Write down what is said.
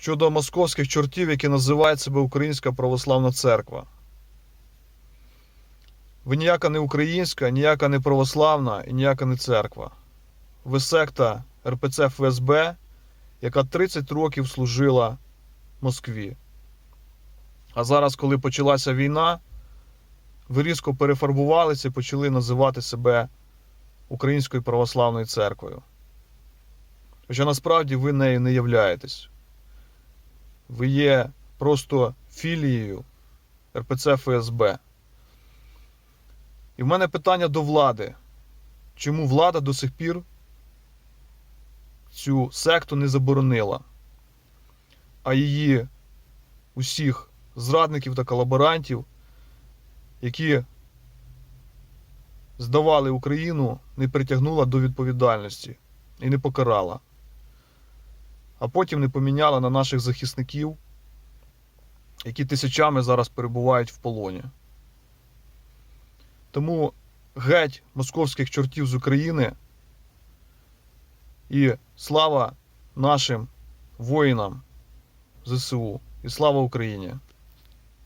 щодо московських чортів, які називають себе Українська православна церква. Ви ніяка не українська, ніяка не православна і ніяка не церква. Ви секта РПЦ ФСБ, яка 30 років служила Москві. А зараз, коли почалася війна, ви різко перефарбувалися і почали називати себе Українською православною церквою. Хоча насправді ви нею не являєтесь. Ви є просто філією РПЦ ФСБ. І в мене питання до влади. Чому влада до сих пір цю секту не заборонила, а її усіх зрадників та колаборантів, які здавали Україну, не притягнула до відповідальності і не покарала, а потім не поміняли на наших захисників, які тисячами зараз перебувають в полоні. Тому геть московських чортів з України і слава нашим воїнам ЗСУ і слава Україні!